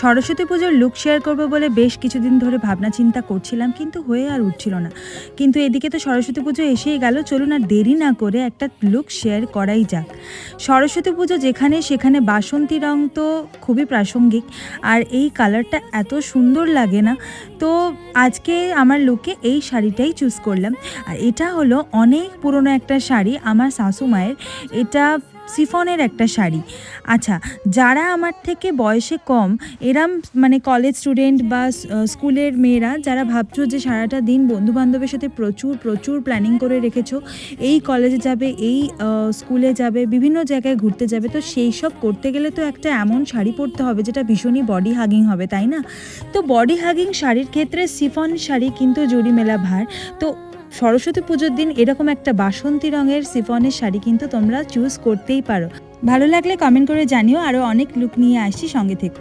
সরস্বতী পুজোর look share করব বলে বেশ কিছুদিন ধরে ভাবনা চিন্তা করছিলাম, কিন্তু হয়ে আর উঠছিল না। কিন্তু এদিকে তো সরস্বতী পুজো এসেই গেল, চলুন আর দেরি না করে একটা লুক শেয়ার করাই যাক। সরস্বতী পুজো যেখানে সেখানে বাসন্তী রং তো খুবই প্রাসঙ্গিক, আর এই কালারটা এত সুন্দর লাগে না, তো আজকে আমার লুকে এই শাড়িটাই চুজ করলাম। আর এটা হলো অনেক পুরনো একটা শাড়ি, আমার শাশু মায়ের এটা সিফনের একটা শাড়ি। আচ্ছা যারা আমার থেকে বয়সে কম, এরাম মানে কলেজ স্টুডেন্ট বা স্কুলের মেয়েরা যারা ভাবছ যে সারাটা দিন বন্ধু বান্ধবের সাথে প্রচুর প্রচুর প্ল্যানিং করে রেখেছো, এই কলেজে যাবে, এই স্কুলে যাবে, বিভিন্ন জায়গায় ঘুরতে যাবে, তো সেই সব করতে গেলে তো একটা এমন শাড়ি পরতে হবে যেটা ভীষণই বডি হাগিং হবে, তাই না? তো বডি হাগিং শাড়ির ক্ষেত্রে সিফন শাড়ি কিন্তু জুড়ি মেলা ভার। তো সরস্বতী পুজোর দিন এরকম একটা বাসন্তী রঙের সিফনের শাড়ি কিন্তু তোমরা চুজ করতেই পারো। ভালো লাগলে কমেন্ট করে জানিও আরও অনেক লুক নিয়ে আসছি সঙ্গে থেকে।